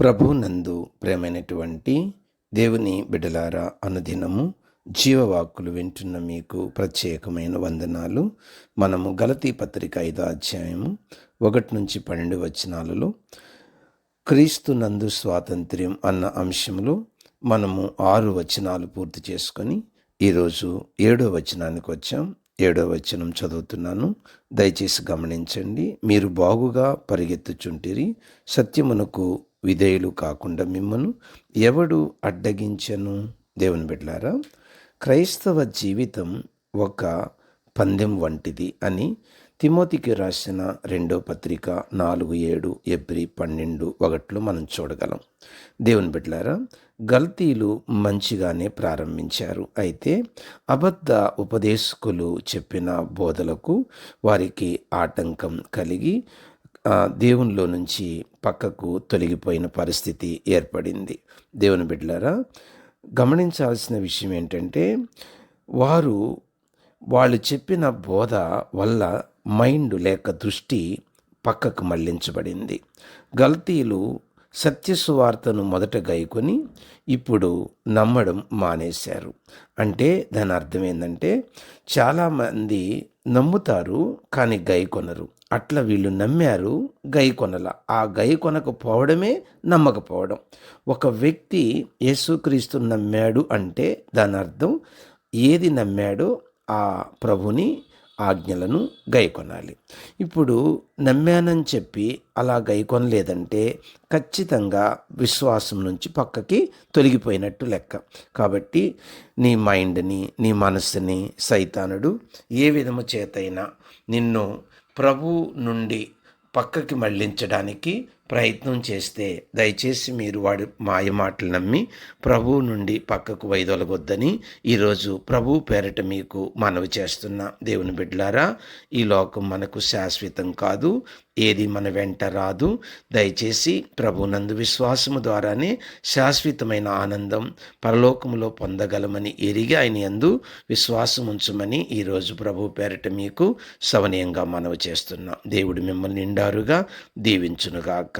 ప్రభునందు ప్రేమైనటువంటి దేవుని బిడలారా అనుదినము జీవవాక్కులు వింటున్న మీకు ప్రత్యేకమైన వందనాలు. మనము గలతీ పత్రిక ఐదో అధ్యాయము ఒకటి నుంచి పన్నెండు వచనాలలో క్రీస్తు నందు స్వాతంత్ర్యం అన్న అంశంలో మనము ఆరు వచనాలు పూర్తి చేసుకొని ఈరోజు ఏడో వచనానికి వచ్చాం. ఏడో వచనం చదువుతున్నాను. దయచేసి గమనించండి. మీరు బాగుగా పరిగెత్తుచుంటిరి. సత్యమునకు విధేయులు కాకుండా మిమ్మను ఎవడు అడ్డగించను? దేవుని బిడ్డలారా క్రైస్తవ జీవితం ఒక పందెం వంటిది అని తిమోతికి రాసిన రెండో పత్రిక నాలుగు ఏడు ఎబ్రి పన్నెండు ఒకటిలో మనం చూడగలం. దేవుని బిడ్డలారా గల్తీలు మంచిగానే ప్రారంభించారు. అయితే అబద్ధ ఉపదేశకులు చెప్పిన బోధలకు వారికి ఆటంకం కలిగి దేవునిలో నుంచి పక్కకు తొలగిపోయిన పరిస్థితి ఏర్పడింది. దేవుని బిడ్డలారా గమనించాల్సిన విషయం ఏంటంటే వారు వాళ్ళు చెప్పిన బోధ వల్ల మైండ్ లేక దృష్టి పక్కకు మళ్ళించబడింది. గల్తీలు సత్యసువార్తను మొదట గైకొని ఇప్పుడు నమ్మడం మానేశారు. అంటే దాని అర్థం ఏంటంటే చాలామంది నమ్ముతారు కానీ గై కొనరు. అట్లా వీళ్ళు నమ్మారు గై కొనల. ఆ గై కొనకపోవడమే నమ్మకపోవడం. ఒక వ్యక్తి యేసుక్రీస్తు నమ్మాడు అంటే దాని అర్థం ఏది నమ్మాడో ఆ ప్రభుని ఆజ్ఞలను గైకొనాలి. ఇప్పుడు నమ్మానని చెప్పి అలా గైకొనలేదంటే ఖచ్చితంగా విశ్వాసం నుంచి పక్కకి తొలగిపోయినట్టు లెక్క. కాబట్టి నీ మైండ్ని నీ మనస్సుని సైతానుడు ఏ విధము చేతైనా నిన్ను ప్రభు నుండి పక్కకి మళ్ళించడానికి ప్రయత్నం చేస్తే దయచేసి మీరు వాడి మాయ మాటలు నమ్మి ప్రభువు నుండి పక్కకు వైదొలగొద్దని ఈరోజు ప్రభు పేరట మీకు మనవి చేస్తున్న. దేవుని బిడ్డలారా ఈ లోకం మనకు శాశ్వతం కాదు ఏది మన వెంట రాదు. దయచేసి ప్రభునందు విశ్వాసము ద్వారానే శాశ్వతమైన ఆనందం పరలోకములో పొందగలమని ఎరిగి ఆయన యందు విశ్వాసం ఉంచమని ఈరోజు ప్రభు పేరట మీకు సవనీయంగా మనవి చేస్తున్నాం. దేవుడు మిమ్మల్ని నిండారుగా దీవించునుగాక.